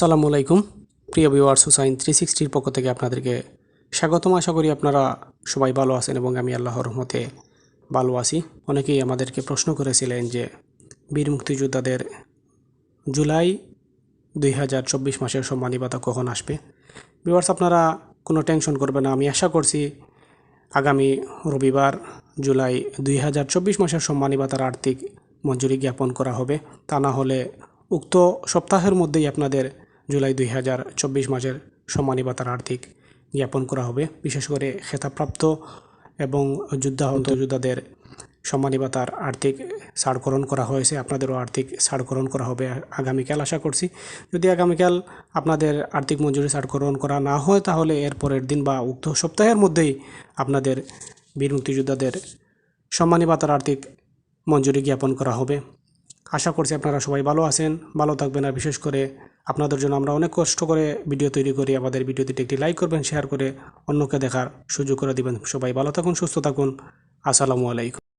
আসসালামু আলাইকুম। প্রিয় ভিউয়ার্স, হুসাইন থ্রি সিক্সটির পক্ষ থেকে আপনাদেরকে স্বাগতম। আশা করি আপনারা সবাই ভালো আছেন এবং আমি আল্লাহর রহমতে ভালো আছি। অনেকেই আমাদেরকে প্রশ্ন করেছিলেন যে বীর মুক্তিযোদ্ধাদের জুলাই দুই হাজার চব্বিশ মাসের সম্মানী কখন আসবে? ভিউয়ার্স, আপনারা কোনো টেনশন করবেন না। আমি আশা করছি আগামী রবিবার জুলাই দুই হাজার চব্বিশ মাসের সম্মানী আর্থিক মঞ্জুরি জ্ঞাপন করা হবে। তা না হলে উক্ত সপ্তাহের মধ্যেই আপনাদের জুলাই দুই হাজার চব্বিশ মাসের সম্মানী ভাতার আর্থিক জ্ঞাপন করা হবে। বিশেষ করে খেতাপ্রাপ্ত এবং যুদ্ধাহত যোদ্ধাদের সম্মানী ভাতার আর্থিক ছাড়করণ করা হয়েছে। আপনাদেরও আর্থিক ছাড়করণ করা হবে আগামীকাল, আশা করছি। যদি আগামীকাল আপনাদের আর্থিক মঞ্জুরি ছাড়করণ করা না হয়, তাহলে এর পরের দিন বা উক্ত সপ্তাহের মধ্যেই আপনাদের বীর মুক্তিযোদ্ধাদের সম্মানী ভাতার আর্থিক মঞ্জুরি জ্ঞাপন করা হবে। আশা করছি আপনারা সবাই ভালো আছেন, ভালো থাকবেন। আর বিশেষ করে আপনাদের জন্য আমরা অনেক কষ্ট করে ভিডিও তৈরি করি। আমাদের ভিডিওটিতে একটি লাইক করবেন শেয়ার করে অন্যকে দেখার সুযোগ করে দিবেন। সবাই ভালো থাকুন, সুস্থ থাকুন। আসসালামু আলাইকুম।